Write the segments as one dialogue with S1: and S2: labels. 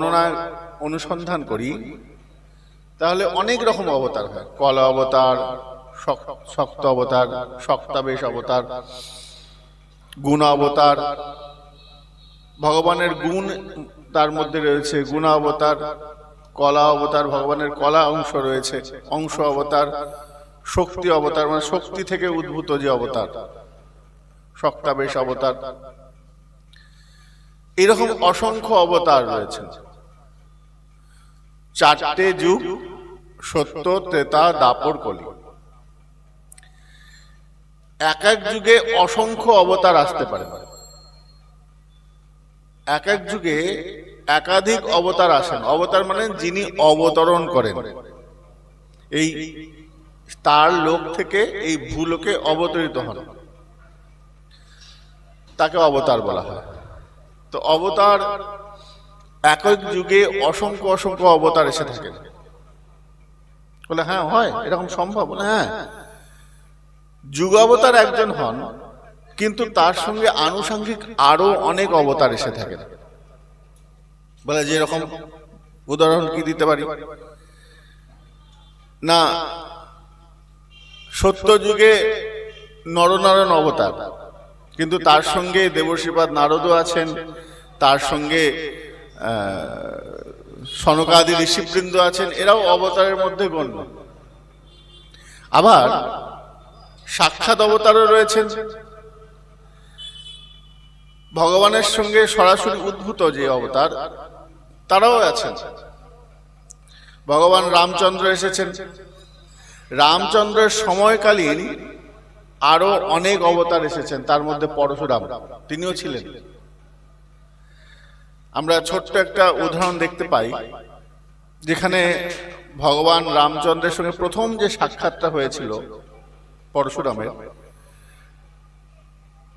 S1: বর্ণনা অনুসন্ধান করি, তাহলে অনেক রকম অবতার হয়। কলা অবতার শক্ত অবতার, শক্তাবেশ অবতার, গুণ অবতার, ভগবানের গুণ তার মধ্যে রয়েছে গুণ অবতার, কলা অবতার, ভগবানের কলা অংশ রয়েছে, অংশ অবতার, শক্তি অবতার মানে শক্তি থেকে উদ্ভূত যে অবতার, শক্তাবেশ অবতার। এরকম অসংখ্য অবতার রয়েছে। চারটে যুগ সত্য ত্রেতা দাপর কলি। এক এক যুগে অসংখ্য অবতার আসতে পারে। এক এক যুগে একাধিক অবতার আসেন। অবতার মানে যিনি অবতরণ করেন। এই তার লোক থেকে এই ভূলোকে অবতরিত হন। তাকে অবতার বলা হয়। তো অবতার এক এক যুগে অসংখ্য অসংখ্য অবতার এসে থাকেন। বলে হ্যাঁ হয় এরকম সম্ভব বলে হ্যাঁ। যুগাবতার একজন হন কিন্তু তার সঙ্গে আনুষঙ্গিক আরও অনেক অবতার এসে থাকেন। বলে যেরকম উদাহরণ কি দিতে পারি? না সত্য যুগে নরনারায়ণ অবতার। কিন্তু তার সঙ্গে দেবশ্রীপাদ নারদও আছেন। তার সঙ্গে সনকাদি ঋষিবৃন্দ আছেন, এরাও অবতারের মধ্যে গণ্য। আবার সাক্ষাৎ অবতারও রয়েছেন। ভগবানের সঙ্গে সরাসরি উদ্ভূত যে অবতার, তারাও আছেন। ভগবান রামচন্দ্র এসেছেন। রামচন্দ্রের সময়কালীন আরও অনেক অবতার এসেছেন, তার মধ্যে পরশুরাম, তিনিও ছিলেন। আমরা ছোট্ট একটা উদাহরণ দেখতে পাই, যেখানে ভগবান রামচন্দ্রের সঙ্গে প্রথম যে সাক্ষাৎটা হয়েছিল পরশুরামের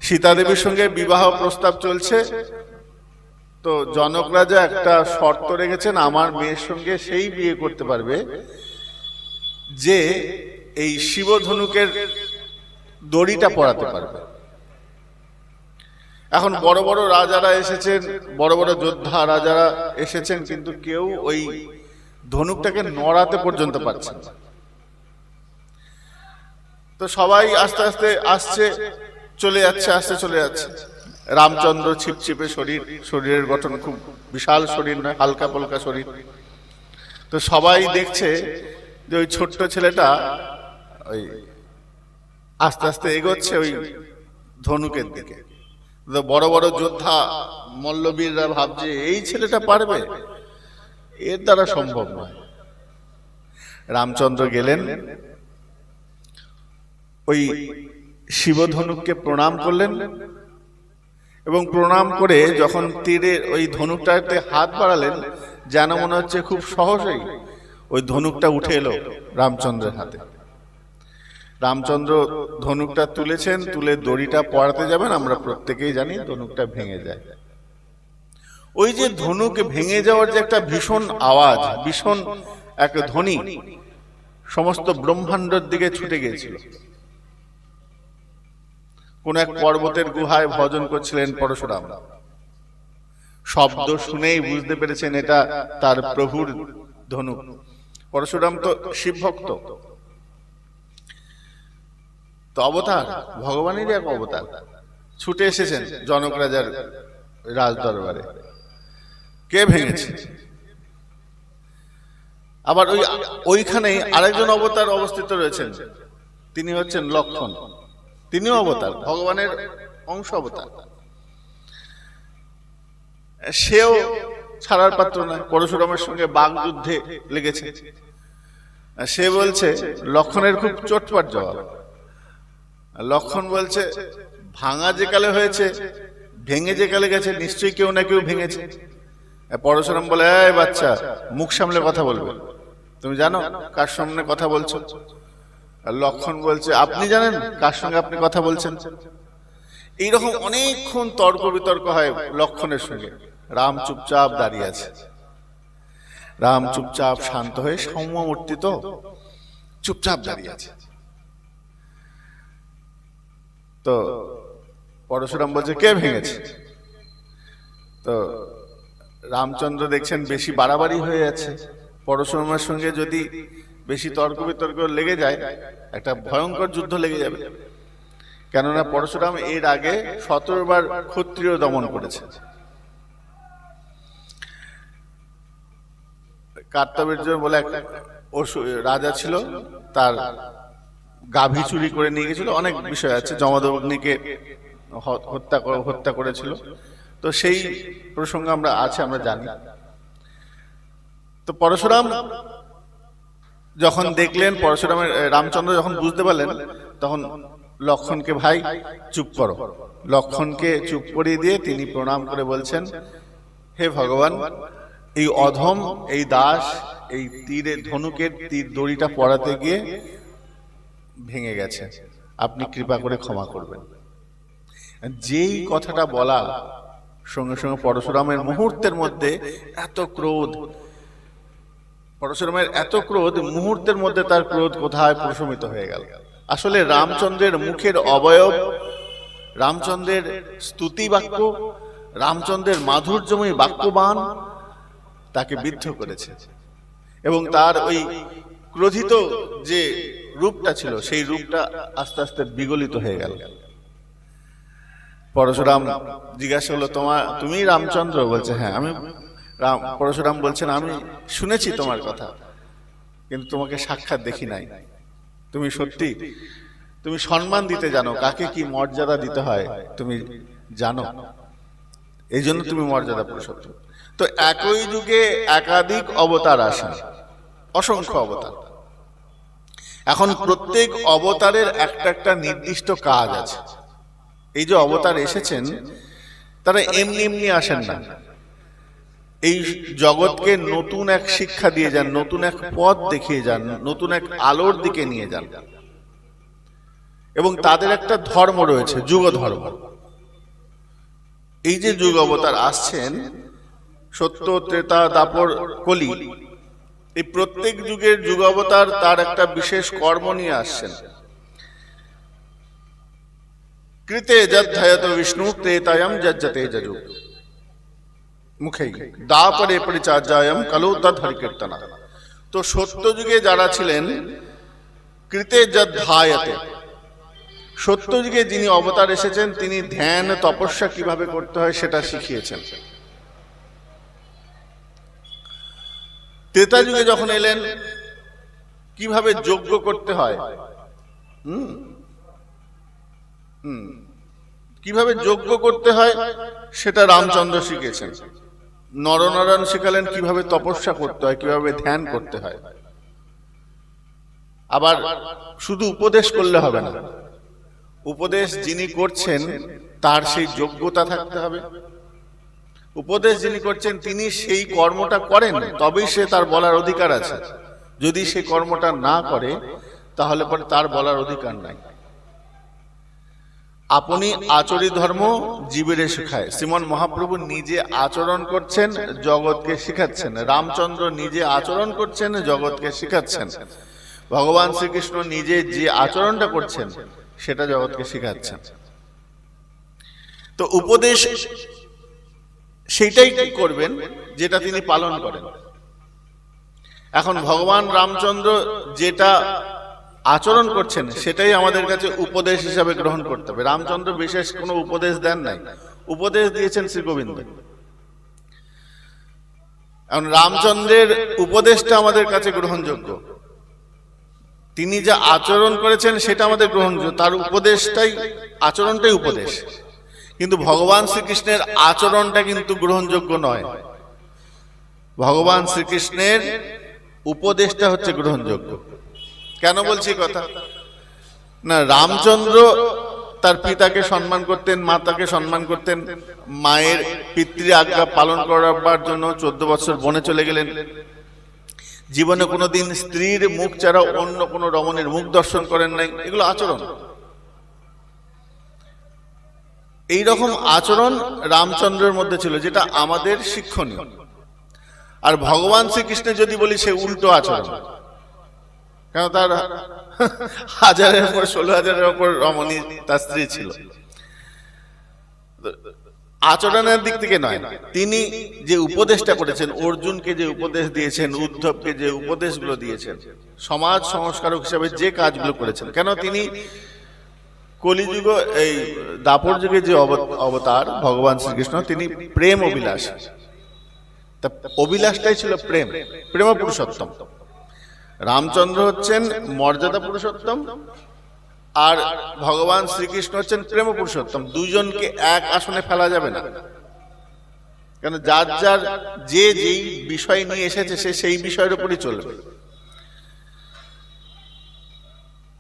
S1: সীতা দেবীর সঙ্গে বিবাহ প্রস্তাব চলছে। তো জনক রাজা একটা শর্ত রেখেছেন, আমার মেয়ের সঙ্গে সেই বিয়ে করতে পারবে, যে এই শিবধনুকের দড়িটা পরাতে পারবে। এখন বড় বড় রাজারা এসেছেন, বড় বড় যোদ্ধা রাজারা এসেছেন, কিন্তু কেউ ওই ধনুকটাকে নড়াতে পর্যন্ত পারছেন। তো সবাই আস্তে আস্তে আসছে, চলে যাচ্ছে, আসতে চলে যাচ্ছে। রামচন্দ্র ছিপছিপে শরীর, শরীরের গঠন খুব বিশাল শরীর নয়, হালকা পলকা শরীর। তো সবাই দেখছে যে ওই ছোট্ট ছেলেটা ওই আস্তে আস্তে এগোচ্ছে ওই ধনুকের দিকে। বড় বড় যোদ্ধা মল্লবীররা ভাবছে, এই ছেলেটা পারবে? এর দ্বারা সম্ভব নয়। রামচন্দ্র গেলেন, ওই শিবধনুককে প্রণাম করলেন এবং প্রণাম করে যখন তীরে ওই ধনুকটাতে হাত বাড়ালেন, যেন মনে হচ্ছে খুব সহজেই ওই ধনুকটা উঠে এলো রামচন্দ্রের হাতে। রামচন্দ্র ধনুকটা তুলেছেন, তুলে দড়িটা পড়াতে যাবেন, আমরা প্রত্যেকেই জানি ধনুকটা ভেঙে যায়। ওই যে ধনুক ভেঙে যাওয়ার যে একটা ভীষণ আওয়াজ, ভীষণ এক ধ্বনি, সমস্ত ব্রহ্মাণ্ডের দিকে ছুটে গিয়েছিল। কোন এক পর্বতের গুহায় ভজন করছিলেন পরশুরাম। শব্দ শুনেই বুঝতে পেরেছেন এটা তার প্রভুর ধনুক। পরশুরাম তো শিব ভক্ত তো অবতার, ভগবানেরই এক অবতার। ছুটে এসেছেন জনক রাজার রাজ দরবারে কে ভেঙেছে? আবার ওই ওইখানেই আরেকজন অবতার অবস্থিত রয়েছেন। তিনি হচ্ছেন লক্ষণ। তিনিও অবতার, ভগবানের অংশ অবতার। সেও ছাড়ার পাত্র নয়, পরশুরামের সঙ্গে বাঘ যুদ্ধে লেগেছে। সে বলছে, লক্ষণের খুব চটপট জবাব। লক্ষণ বলছে, ভাঙা যে কালে হয়েছে, ভেঙে যে কালে গেছে, নিশ্চয়ই কেউ না কেউ ভেঙেছে। পরশুরাম বলে, এই বাচ্চা, মুখ সামলে কথা বলবে। তুমি জানো কার সামনে কথা বলছো? আর লক্ষণ বলছে, আপনি জানেন কার সঙ্গে আপনি কথা বলছেন? এইরকম অনেকক্ষণ তর্ক বিতর্ক হয় লক্ষণের সঙ্গে। রাম চুপচাপ দাঁড়িয়ে আছে। রাম চুপচাপ শান্ত হয়ে সৌম্যমূর্তি তো চুপচাপ দাঁড়িয়ে আছে। তো পরশুরাম বলছে, কে ভেঙেছে? তো রামচন্দ্র দেখছেন বেশি বাড়াবাড়ি হয়ে যাচ্ছে। পরশুরামের সঙ্গে যদি বেশি তর্ক বিতর্ক লেগে যায়, একটা ভয়ঙ্কর যুদ্ধ লেগে যাবে। কেননা পরশুরাম এর আগে সতেরো বার ক্ষত্রিয় দমন করেছে। কার্তবীর্য বলে এক অসু- রাজা ছিল, তার গাভী চুরি করে নিয়ে গেছিল। অনেক বিষয় আছে। জমাদগ্নিকে হত্যা হত্যা করেছিল। তো সেই প্রসঙ্গ আমরা আছে আমরা জানি। তো পরশুরাম যখন দেখলেন পরশুরামের রামচন্দ্র যখন বুঝতে পারলেন তখন লক্ষণকে ভাই চুপ করো। লক্ষণকে চুপ করিয়ে দিয়ে তিনি প্রণাম করে বলছেন হে ভগবান এই অধম এই দাস এই তীরে ধনুকের তীর দড়িটা পড়াতে গিয়ে ভেঙে গেছে। আপনি কৃপা করে ক্ষমা করবেন। যেই কথাটা বলা সঙ্গে সঙ্গে পরশুরামের মুহূর্তের মধ্যে এত ক্রোধ। পরশুরামের এত ক্রোধ মুহূর্তের মধ্যে তার ক্রোধ কোথায় প্রশমিত হয়ে গেল? আসলে রামচন্দ্রের মুখের অবয়ব রামচন্দ্রের স্তুতি বাক্য রামচন্দ্রের মাধুর্যময় বাক্যবান তাকে বিদ্ধ করেছে। এবং তার ওই ক্রোধিত যে রূপটা ছিল, সেই রূপটা আস্তে আস্তে বিগলিত হয়ে গেল। পরশুরাম জিজ্ঞাসা করল তোমার তুমি রামচন্দ্র? বলছে হ্যাঁ আমি রাম, পরশুরাম বলছেন, আমি শুনেছি তোমার কথা, কিন্তু তোমাকে সাক্ষাৎ দেখি নাই। তুমি সত্যি, তুমি সম্মান দিতে জানো, কাকে কি মর্যাদা দিতে হয়, তুমি জানো। এই জন্য তুমি মর্যাদা পুরুষোত্তম। তো একই যুগে একাধিক অবতার আসেন, অসংখ্য অবতার। এখন প্রত্যেক অবতারের একটা একটা নির্দিষ্ট কাজ আছে। এই যে অবতার এসেছেন তারা এমনি এমনি আসেন না। এই জগৎকে নতুন এক শিক্ষা দিয়ে যান নতুন এক পথ দেখিয়ে যান নতুন এক আলোর দিকে নিয়ে যান। এবং তাদের একটা ধর্ম রয়েছে যুগ ধর্ম এই যে যুগ অবতার আসছেন সত্য ত্রেতা দাপর কলি। এই প্রত্যেক যুগের যুগ অবতার তার একটা বিশেষ কর্ম নিয়ে আসছেন। কৃতে যধ্যায়ত বিষ্ণু ত্রেতায়ম যজ্জতে যজু। মুখেই, দাপরে পরিচার্যায়ম কলো তদ হরিকীর্তনা। তো সত্য যুগে যারা ছিলেন, কৃতে যধ্যায়তে সত্য যুগে যিনি অবতার এসেছেন, তিনি ধ্যান, তপস্যা কীভাবে করতে হয় সেটা শিখিয়েছেন। ত্রেতা যুগে যখন এলেন, কীভাবে যজ্ঞ করতে হয়? হুম? হুম। কীভাবে যজ্ঞ করতে হয়, সেটা রামচন্দ্র শিখেছেন। নরনারায়ণ শিখালেন কীভাবে তপস্যা করতে হয়, কীভাবে ধ্যান করতে হয়। আবার শুধু উপদেশ করলে হবে না। উপদেশ যিনি করছেন, তার সেই যোগ্যতা থাকতে হবে। উপদেশ যিনি করছেন, তিনি সেই কর্মটা করেন, তবেই সে তার বলার অধিকার আছে। যদি সে কর্মটা না করে, তাহলে পরে তার বলার অধিকার নাই। আপনি আচরি ধর্ম জীবের শেখায়। শ্রীমন মহাপ্রভু নিজে আচরণ করছেন, জগৎকে শিখাচ্ছেন। রামচন্দ্র নিজে আচরণ করছেন, জগৎকে শিখাচ্ছেন। ভগবান শ্রীকৃষ্ণ নিজে যে আচরণটা করছেন, সেটা জগৎকে শিখাচ্ছেন। তো উপদেশ সেইটাই করবেন যেটা তিনি পালন করেন? এখন ভগবান রামচন্দ্র যেটা আচরণ করছেন, সেটাই আমাদের কাছে উপদেশ হিসাবে গ্রহণ করতে হবে। রামচন্দ্র বিশেষ কোনো উপদেশ দেন নাই। উপদেশ দিয়েছেন শ্রী গোবিন্দ এখন রামচন্দ্রের উপদেশটা আমাদের কাছে গ্রহণযোগ্য। তিনি যা আচরণ করেছেন, সেটা আমাদের গ্রহণযোগ্য। তার উপদেশটাই, আচরণটাই উপদেশ। কিন্তু ভগবান শ্রীকৃষ্ণের আচরণটা কিন্তু গ্রহণযোগ্য নয়। ভগবান শ্রীকৃষ্ণের উপদেশটা হচ্ছে গ্রহণযোগ্য। কেন বলছি কথা? না, রামচন্দ্র তার পিতাকে সম্মান করতেন, মাতাকে সম্মান করতেন, মায়ের পিতৃ আজ্ঞা পালন করার জন্য চোদ্দ বছর বনে চলে গেলেন। জীবনে কোনোদিন স্ত্রীর মুখ ছাড়া অন্য কোনো রমণের মুখ দর্শন করেন নাই। এগুলো আচরণ। এই রকম আচরণ রামচন্দ্রের মধ্যে ছিল, যেটা আমাদের শিক্ষণীয়। আর ভগবান শ্রীকৃষ্ণের যদি বলি, সে উল্টো আচরণ। কেন তার হাজারের উপর, ষোলো হাজারের উপর রমণী তার স্ত্রী ছিল। আচরণের দিক থেকে নয়, তিনি যে উপদেশটা করেছেন, অর্জুনকে যে উপদেশ দিয়েছেন, উদ্ধবকে যে উপদেশগুলো দিয়েছেন, সমাজ সংস্কারক হিসাবে যে কাজগুলো করেছেন, কেন তিনি কলিযুগ, এই দাপর যুগে যে অব- অবতার ভগবান শ্রীকৃষ্ণ, তিনি প্রেম অভিলাষ। তা অভিলাষটাই ছিল প্রেম প্রেম পুরুষোত্তম। রামচন্দ্র হচ্ছেন মর্যাদা পুরুষোত্তম, আর ভগবান শ্রীকৃষ্ণ হচ্ছেন প্রেম পুরুষোত্তম। দুজনকে এক আসনে ফেলা যাবে না। কেন যার যার যে যেই বিষয় নিয়ে এসেছে, সে সেই বিষয়ের উপরই চলবে।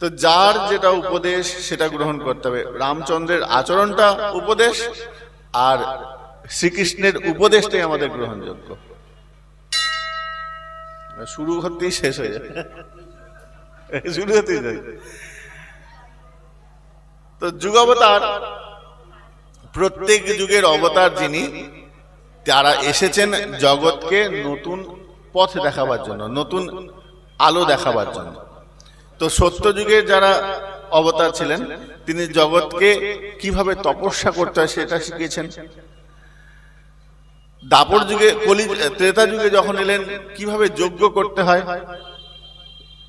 S1: তো যার যেটা উপদেশ, সেটা গ্রহণ করতে হবে। রামচন্দ্রের আচরণটা উপদেশ, আর শ্রীকৃষ্ণের উপদেশটাই আমাদের গ্রহণযোগ্য। শুরু হতেই শেষ হয়ে যায়। শুরু হতেই যায়। তো যুগাবতার, প্রত্যেক যুগের অবতার যিনি, তারা এসেছেন জগৎকে নতুন পথ দেখাবার জন্য, নতুন আলো দেখাবার জন্য। তো সত্য যুগের যারা অবতার ছিলেন, তিনি জগৎকে কীভাবে তপস্যা করতে হয় সেটা শিখিয়েছেন। দাপর যুগে, কলি, ত্রেতা যুগে যখন এলেন, কীভাবে যজ্ঞ করতে হয়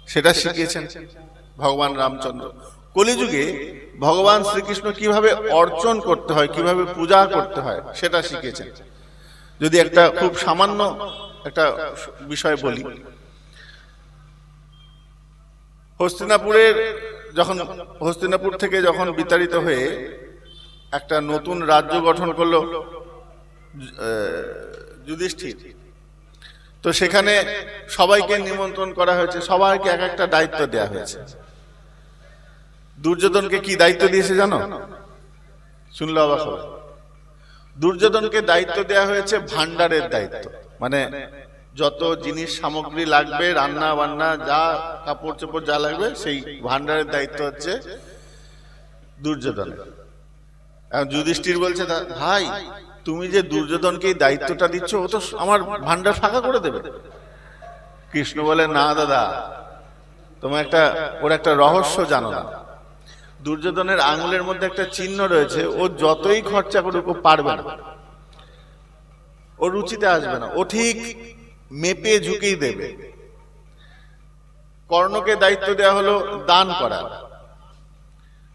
S1: সেটা শিখিয়েছেন ভগবান রামচন্দ্র। কলিযুগে ভগবান শ্রীকৃষ্ণ কীভাবে অর্চন করতে হয়, কীভাবে পূজা করতে হয় সেটা শিখিয়েছেন। যদি একটা খুব সামান্য একটা বিষয় বলি হস্তিনাপুরের যখন, হস্তিনাপুর থেকে যখন বিতাড়িত হয়ে একটা নতুন রাজ্য গঠন করল যুধিষ্ঠির, তো সেখানে সবাইকে নিমন্ত্রণ করা হয়েছে, সবাইকে এক একটা দায়িত্ব দেয়া হয়েছে। দুর্যোধনকে কি দায়িত্ব দিয়েছে জানো? শুনলো অবাক দুর্যোধনকে দায়িত্ব দেয়া হয়েছে ভান্ডারের দায়িত্ব মানে যত জিনিস সামগ্রী লাগবে, রান্না বান্না, যা কাপড় চোপড় যা লাগবে, সেই ভান্ডারের দায়িত্ব হচ্ছে দুর্যোধনের। এখন যুধিষ্ঠির বলছে "দা- ভাই, তুমি যে দুর্যোধনকে দায়িত্বটা দিচ্ছ, ও তো আমার ভান্ডার ফাঁকা করে দেবে। কৃষ্ণ বলে, না দাদা, তোমার একটা, ওর একটা রহস্য জানো না। দুর্যোধনের আঙুলের মধ্যে একটা চিহ্ন রয়েছে, ও যতই খরচা করুক, ও পারবে না। ও রুচিতে আসবে না। ও ঠিক মেপে ঝুঁকেই দেবে। কর্ণকে দায়িত্ব দেওয়া হলো দান করা।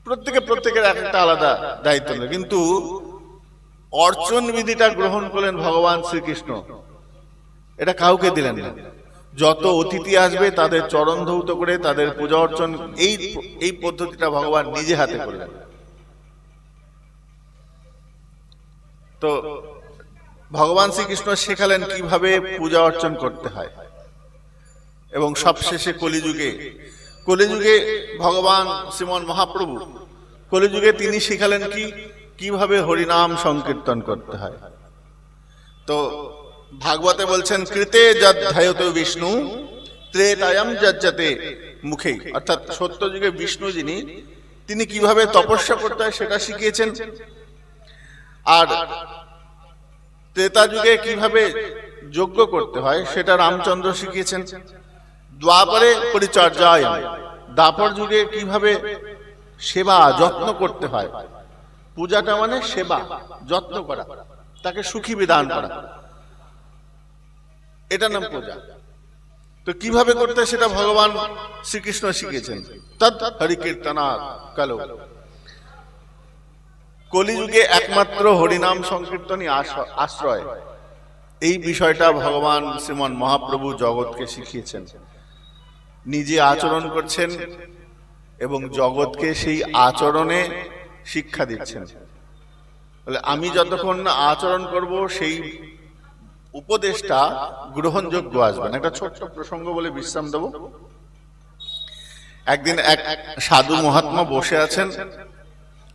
S1: প্রত্যেকে প্রত্যেকের এক একটা আলাদা দায়িত্ব নেই কিন্তু অর্চন বিধিটা গ্রহণ করলেন ভগবান শ্রীকৃষ্ণ। এটা কাউকে দিলেন না। যত অতিথি আসবে, তাদের চরণ ধৌত করে তাদের পূজা অর্চন, এই এই পদ্ধতিটা ভগবান নিজে হাতে করলেন। তো ভগবান শ্রীকৃষ্ণ শেখালেন কীভাবে পূজা অর্চন করতে হয়। এবং সবশেষে কলিযুগে কলিযুগে ভগবান শ্রীমন মহাপ্রভু, কলিযুগে তিনি শিখালেন কি, কীভাবে হরিনাম সংকীর্তন করতে হয়। তো ভাগবতে বলছেন, কৃতে যধ্যায়ত বিষ্ণু, ত্রেতায়াম যজ্জাতে মুখে। অর্থাৎ সত্য যুগে বিষ্ণু যিনি, তিনি কীভাবে তপস্যা করতে হয় সেটা শিখিয়েছেন। আর ত্রেতা যুগে কীভাবে যজ্ঞ করতে হয়, সেটা রামচন্দ্র শিখিয়েছেন। দ্বাপরে পরিচর্যায় দাপর যুগে কীভাবে সেবা, যত্ন করতে হয়, পূজাটা মানে সেবা, যত্ন করা, তাকে সুখী বিধান করা। এটা নাম পূজা। তো কীভাবে করতে সেটা ভগবান শ্রীকৃষ্ণ শিখিয়েছেন। তৎ হরিকীর্তনা কালো। কলিযুগে একমাত্র হরিনাম সংকীর্তনই আশ- আশ্রয়। এই বিষয়টা ভগবান শ্রীমন মহাপ্রভু জগৎকে শিখিয়েছেন। নিজে আচরণ করছেন এবং জগৎকে সেই আচরণে শিক্ষা দিচ্ছেন। আমি যতক্ষণ না আচরণ করব, সেই উপদেশটা গ্রহণযোগ্য আসবে না। একটা ছোট্ট প্রসঙ্গ বলে বিশ্রাম দেব। একদিন এক সাধু মহাত্মা বসে আছেন।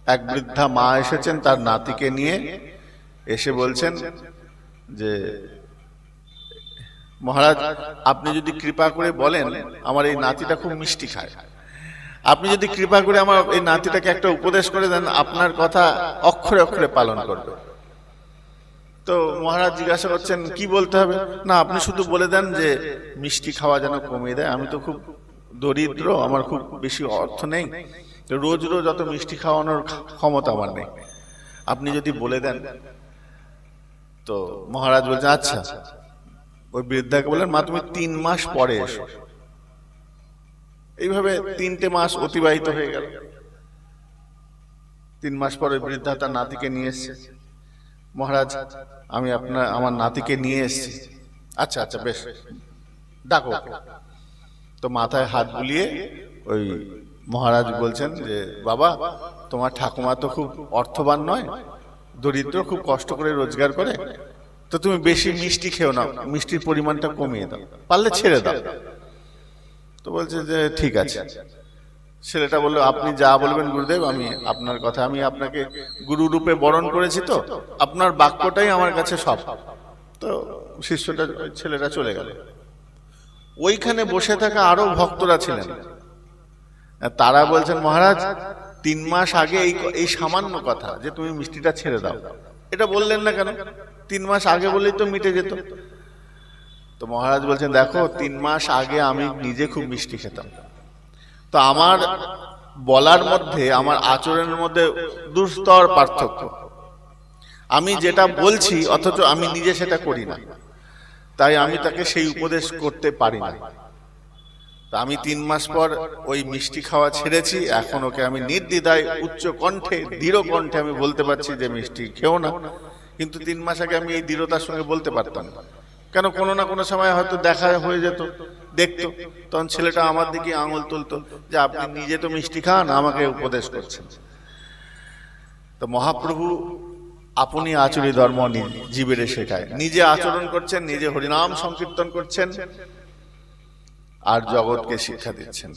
S1: এক বৃদ্ধা মা এসেছেন, তার নাতিকে নিয়ে। এসে বলছেন যে, মহারাজ, আপনি যদি কৃপা করে বলেন, আমার এই নাতিটা খুব মিষ্টি খায়। আপনি যদি কৃপা করে আমার এই নাতিটাকে একটা উপদেশ করে দেন, আপনার কথা অক্ষরে অক্ষরে পালন করবে। তো মহারাজ জিজ্ঞাসা করছেন, কি বলতে হবে? না, আপনি শুধু বলে দেন যে, মিষ্টি খাওয়া যেন কমিয়ে দেয়। আমি তো খুব দরিদ্র, আমার খুব বেশি অর্থ নেই। রোজ রোজ অত মিষ্টি খাওয়ানোর ক্ষমতা আমার নেই। আপনি যদি বলে দেন, তো মহারাজ বলছে আচ্ছা। ওই বৃদ্ধাকে বললেন, মা, তুমি তিন মাস পরে এসো। এইভাবে তিনটে মাস অতিবাহিত হয়ে গেল। তিন মাস পরে বৃদ্ধা তার নাতিকে নিয়ে এসছে। মহারাজ, আমি আপনার, আমার নাতিকে নিয়ে এসেছি। আচ্ছা আচ্ছা বেশ। ডাকো। তো মাথায় হাত বুলিয়ে ওই মহারাজ বলছেন যে, বাবা, তোমার ঠাকুমা তো খুব অর্থবান নয়, দরিদ্র, খুব কষ্ট করে রোজগার করে। তো তুমি বেশি মিষ্টি খেও না, মিষ্টির পরিমাণটা কমিয়ে দাও, পারলে ছেড়ে দাও। তো বলছে যে, ঠিক আছে। ছেলেটা বলল, আপনি যা বলবেন গুরুদেব, আমি আপনার কথা, আমি আপনাকে গুরু রূপে বরণ করেছি তো, আপনার বাক্যটাই আমার কাছে সব। তো শিষ্যটা, ছেলেটা চলে গেল। ওইখানে বসে থাকা আরও ভক্তরা ছিলেন। তারা বলছেন, মহারাজ, তিন মাস আগে এই এই সামান্য কথা যে তুমি মিষ্টিটা ছেড়ে দাও। এটা বললেন না কেন? তিন মাস আগে বললেই তো মিটে যেত। তো মহারাজ বলছেন, দেখো, তিন মাস আগে আমি নিজে খুব মিষ্টি খেতাম। তো আমার বলার মধ্যে, আমার আচরণের মধ্যে দুস্তর পার্থক্য। আমি যেটা বলছি, অথচ আমি নিজে সেটা করি না। তাই আমি তাকে সেই উপদেশ করতে পারি না। তা আমি তিন মাস পর ওই মিষ্টি খাওয়া ছেড়েছি। এখন ওকে আমি নির্দ্বিধায় উচ্চ কণ্ঠে, দৃঢ় কণ্ঠে আমি বলতে পারছি যে মিষ্টি খেও না। কিন্তু তিন মাস আগে আমি এই দৃঢ়তার সঙ্গে বলতে পারতাম। কেন কোনো না কোনো সময় হয়তো দেখা হয়ে যেত, দেখতো। তখন ছেলেটা আমার দিকে আঙুল তুলতো যে আপনি নিজে তো মিষ্টি খান, আমাকে উপদেশ করছেন। তো মহাপ্রভু আপনি আচরি ধর্ম জীবেরে শেখায়। নিজে আচরণ করছেন, নিজে হরিনাম সংকীর্তন করছেন। আর জগৎকে শিক্ষা দিচ্ছেন।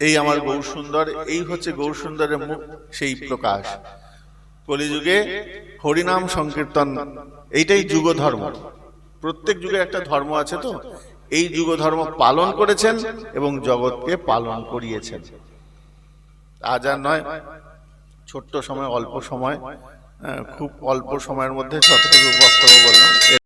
S1: এই আমার গৌর সুন্দর এই হচ্ছে গৌর সুন্দরের মুখ সেই প্রকাশ। কলিযুগে হরিনাম সংকীর্তন এইটাই যুগ ধর্ম প্রত্যেক যুগের একটা ধর্ম আছে তো? এই যুগ ধর্ম পালন করেছেন এবং জগৎকে পালন করিয়েছেন। আজ আর নয় ছোট্ট সময় অল্প সময় আহ, খুব অল্প সময়ের মধ্যে যতটুকু বক্তব্য বললাম।